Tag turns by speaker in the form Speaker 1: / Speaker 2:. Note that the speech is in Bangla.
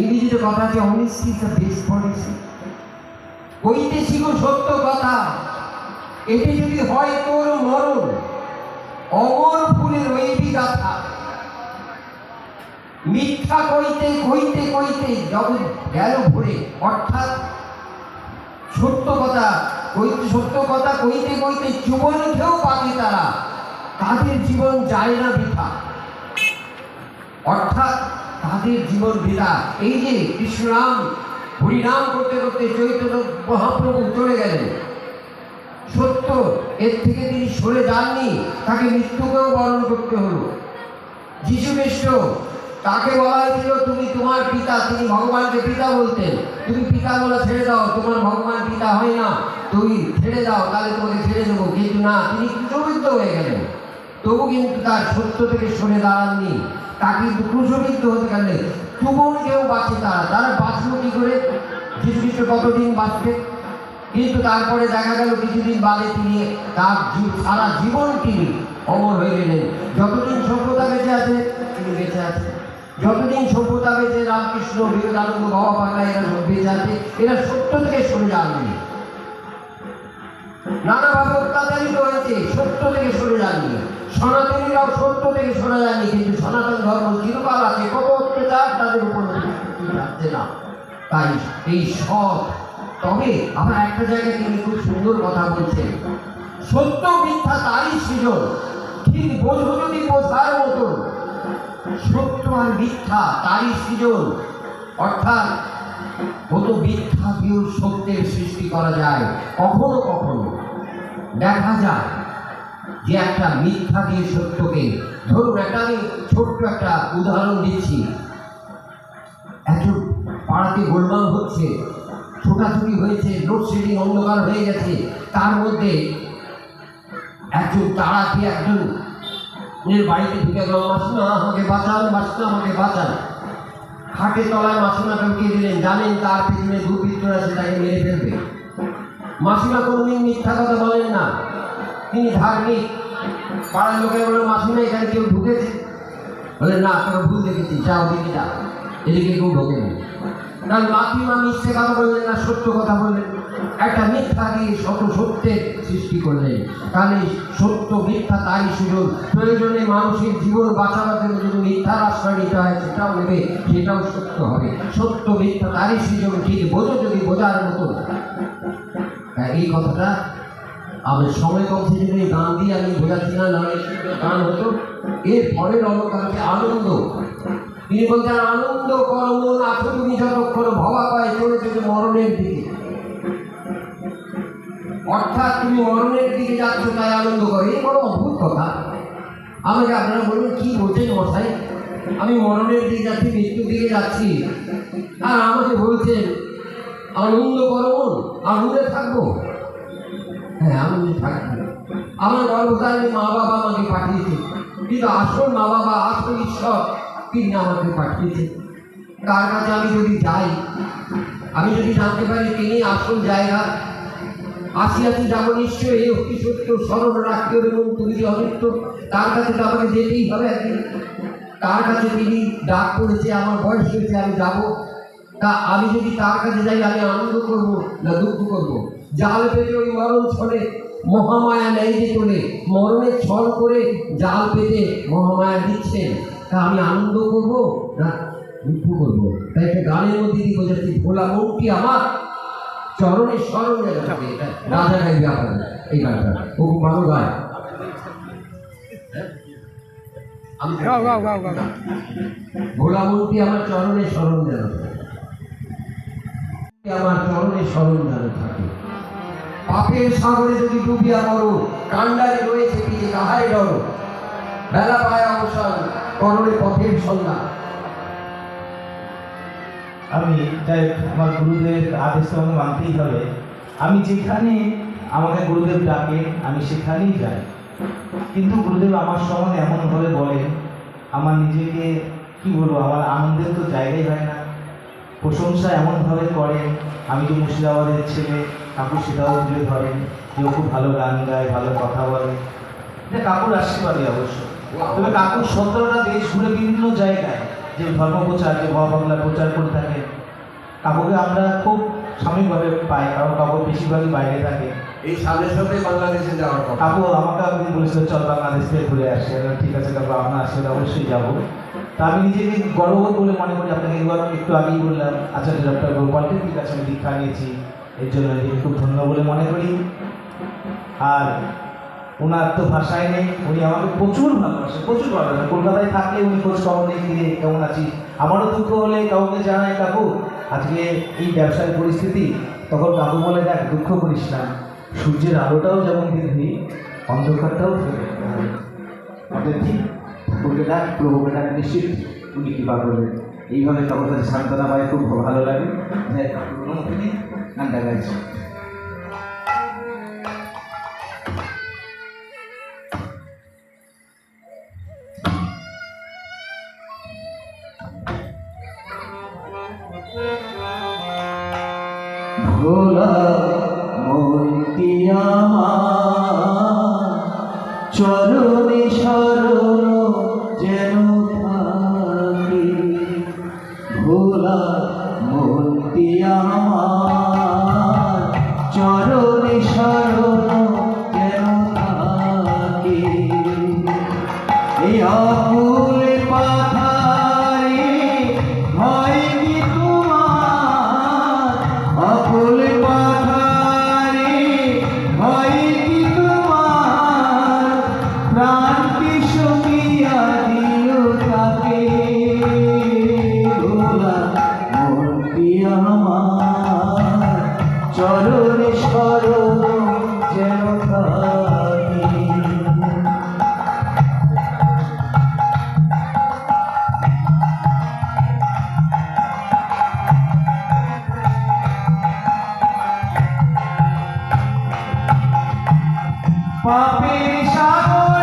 Speaker 1: ইংরেজিতে কথা আছে honesty is the best policy শিখো সত্য কথা এটি যদি হয় তোর মরণ, অমর ফুলের রইবি গাথা। মিথ্যা কইতে কইতে কইতে জগৎ গেল ভরে, অর্থাৎ সত্য কথা, কইতে সত্য কথা কইতে কইতে জীবন খেয়েও পাবে তারা, তাদের জীবন যায় না বৃথা। অর্থাৎ তাদের জীবন বৃথা এই যে কৃষ্ণরাম হরিনাম করতে করতে চৈতন্য মহাপ্রভু চলে গেলেন। সত্য, এর থেকে তিনি সরে যাননি, তাকে মৃত্যুকেও বরণ করতে হলো। যিশু খ্রিস্ট, তাকে বলা হয়েছিল, তুমি তোমার পিতা তিনি ভগবানকে পিতা বলতেন তুমি পিতা বলে ছেড়ে দাও, তোমার ভগবান পিতা হয় না। তুমি ছেড়ে দাও, তাহলে তোমাকে ছেড়ে দেবো। কিন্তু না, তিনি ক্রুশবিদ্ধ হয়ে গেলেন। তবু কিন্তু তার সত্য থেকে সরে দাঁড়াননি। তাকে ক্রুশবিদ্ধ হতে গেলে তুমন কেউ বাঁচে তারা। তারা বাঁচলো কি করে? যিশুখ্রিস্ট কতদিন বাঁচবে? কিন্তু তারপরে দেখা গেল কিছুদিন বাদে তিনি তার সারা জীবন তিনি অমর হয়ে গেলেন। যতদিন সভ্যতা বেঁচে আছে, তিনি বেঁচে আছে যতদিন সভ্যতা বেঁচে রামকৃষ্ণ, বিবেকানন্দ বাবা পাগলা এরা বেঁচে আছে। এরা সত্য থেকে সরে যাননি নানাভাবে অত্যাচারিত হয়েছে, সত্য থেকে সরে কিন্তু সনাতন ধর্ম চিরকাল আছে কত তাদের উপর তাই এই সব তবে আবার একটা জায়গায় তিনি খুব সুন্দর কথা বলছেন সত্য মিথ্যা তারই সৃজন। ঠিক বোঝো যদি বোঝার মতো সত্য আর মিথ্যা তারই সৃজন। অর্থাৎ কত দিয়েও সত্যের সৃষ্টি করা যায়, কখনো কখনো দেখা যায় যে একটা মিথ্যা দিয়ে সত্যকে ধরুন একটা আমি ছোট্ট একটা উদাহরণ দিচ্ছি। একজন পাড়াতে গোলমাল হচ্ছে, ছোটাছুটি হয়েছে, লোডশেডিং অন্ধকার হয়ে গেছে, তার মধ্যে একজন তাড়া দিয়ে একজন বাড়িতে ঢুকে গেল মাসিমা, আমাকে বাঁচান, মাসিমা, আমাকে বাঁচান। খাটে তলায় মাসিমা ঢুকিয়ে দিলেন, জানেন তার পিছনে দুর্বৃত্তরা সেটাকে মেরে ফেলবে। মাসিমা কোনোদিন মিথ্যা কথা বলেন না। তিনি ধার্মিক। পাড়ার লোকের বলে, মাসিমা, এখানে কেউ ঢুকেছে? বলে, না, তোর ভুল দেখেছি যাও দেখি যা। এদিকে কেউ ঢোকেনি। কারণ মাসিমা মিথ্যে কথা বললেন না, সত্য কথা বললেন একটা মিথ্যা দিয়ে শত সত্যের সৃষ্টি করলেন তাহলে সত্য মিথ্যা তারই সুযোগ। প্রয়োজনে মানুষের জীবন বাঁচাবার জন্য যদি মিথ্যার আশ্রয় নিতে হয়, সেটাও নেবে, সেটাও সত্য হবে। সত্য মিথ্যা তারই সুযোগ, ঠিক বোঝো যদি বোঝার মতো। এই কথাটা আমার সময় কম জন্য এই গান দিয়ে আমি বোঝাচ্ছি না নাহলে গান হতো। এর পরের অলঙ্কার হচ্ছে আনন্দ। তিনি বলছেন, আনন্দ কর্ম আছো তুমি যতক্ষণ ভবা পায় চলে চলে মরণের দিকে। অর্থাৎ তুমি মরণের দিকে যাচ্ছ, তাই আনন্দ করে। এই বড় অদ্ভুত কথা। আমাকে আপনারা বলুন কি বলছেন মশাই? আমি মরণের দিকে যাচ্ছি, মৃত্যুর দিকে যাচ্ছি। আর আমাকে বলছেন আনন্দ করো আনন্দে থাকব। হ্যাঁ আনন্দে থাকব। আমার গর্ভধারণে মা বাবা আমাকে পাঠিয়েছে। কিন্তু আসল মা বাবা, আসল ঈশ্বর তিনি আমাকে পাঠিয়েছে। তার কাছে আমি যদি যাই, আমি যদি জানতে পারি তিনি আসল জায়গা আসি আসি যাব নিশ্চয়ই, এই অতি সত্য স্মরণ রাখতে হবে এবং তুমি যে অনিত্য, তার কাছে তো যেতেই হবে একদিন। তার কাছে তিনি ডাক করেছে আমার বয়স হয়েছে, আমি যাব। তা আমি যদি তার কাছে যাই, আমি আনন্দ করব না দুঃখ করব? জাল পেতে ওই মরণ ছড়ে মহামায়া নেই যে চলে মরণের ছল করে জাল পেতে মহামায়া দিচ্ছেন। তা আমি আনন্দ করব না দুঃখ করব? তাই একটা গানের মধ্যে দিয়ে বোঝাচ্ছি, ভোলা মনটি আমার চরণের স্মরণ থাকে রাজা গাইবে আপনার এই গানটা। ও খুব ভালো গায়। আমি
Speaker 2: গাও গাও গাও গাও।
Speaker 1: ভোলা মূর্তি আমার চরণে স্মরণ যেন আমার চরণে স্মরণ যেন থাকে। পাপের সাগরে যদি ডুবিয়া মরো কান্ডারে রয়েছে পিছে কাহাই ডর। বেলা পায় অবসান করণে পথের সন্ধ্যা
Speaker 3: আমি হোক, আমার গুরুদেব আদেশ আমাকে মানতেই হবে। আমি যেখানে আমাকে গুরুদেব ডাকে আমি সেখানেই যাই। কিন্তু গুরুদেব আমার সম্বন্ধে এমনভাবে বলেন আমার নিজেকে কি বলব আমার আনন্দের তো জায়গাই হয় না। প্রশংসা এমনভাবে করেন আমি যে মুর্শিদাবাদের ছেলে কাকু সেটাও তুলে ধরেন কেউ খুব ভালো গান গায় ভালো কথা বলে। এটা কাকুর আশীর্বাদই অবশ্য। তবে কাকুর সতেরোটা দেশ ঘুরে বিভিন্ন জায়গায়। যে ধর্ম প্রচার যে মহা বাংলা প্রচার করে থাকে কাকুকে আমরা খুব সাময়িকভাবে পাই কারণ কাকু বেশিরভাগই বাইরে থাকে।
Speaker 1: এই সামনের সপ্তাহে বাংলাদেশে যাওয়ার কথা।
Speaker 3: কাকু আমাকে আপনি বলেছিল চল বাংলাদেশ থেকে ঘুরে আসি। ঠিক আছে কাকু আপনার আসলে অবশ্যই যাব। তা আমি নিজেকে গর্ববোধ বলে মনে করি আপনাকে। এবার একটু আগেই বললাম আচার্য ডক্টর গোপালকে ঠিক আছে আমি দীক্ষা নিয়েছি। এর জন্য নিজেকে খুব ধন্য বলে মনে করি। আর ওনার তো ভাষায় নেই, উনি আমাকে প্রচুর ভালোবাসেন প্রচুর ভালোবাসেন কলকাতায় থাকলে উনি খোঁজ খবর নেই কিরে কেমন আছিস আমারও দুঃখ হলে কাউকে জানাই, কাকু, আজকে এই ব্যবসার পরিস্থিতি। তখন কাকু বলে, দেখ, দুঃখ করিস না। সূর্যের আলোটাও যেমন বৃদ্ধি অন্ধকারটাও
Speaker 2: আমাদের ঠিক। ঠাকুরকে ডাক প্রভুকে ডাক নিশ্চিত, উনি কৃপা করবেন। এইভাবে কাকুর কাছে সান্ত্বনা পাই, খুব ভালো লাগে। গানটা গাইছে। চরণে শরণ পাপের সাগরে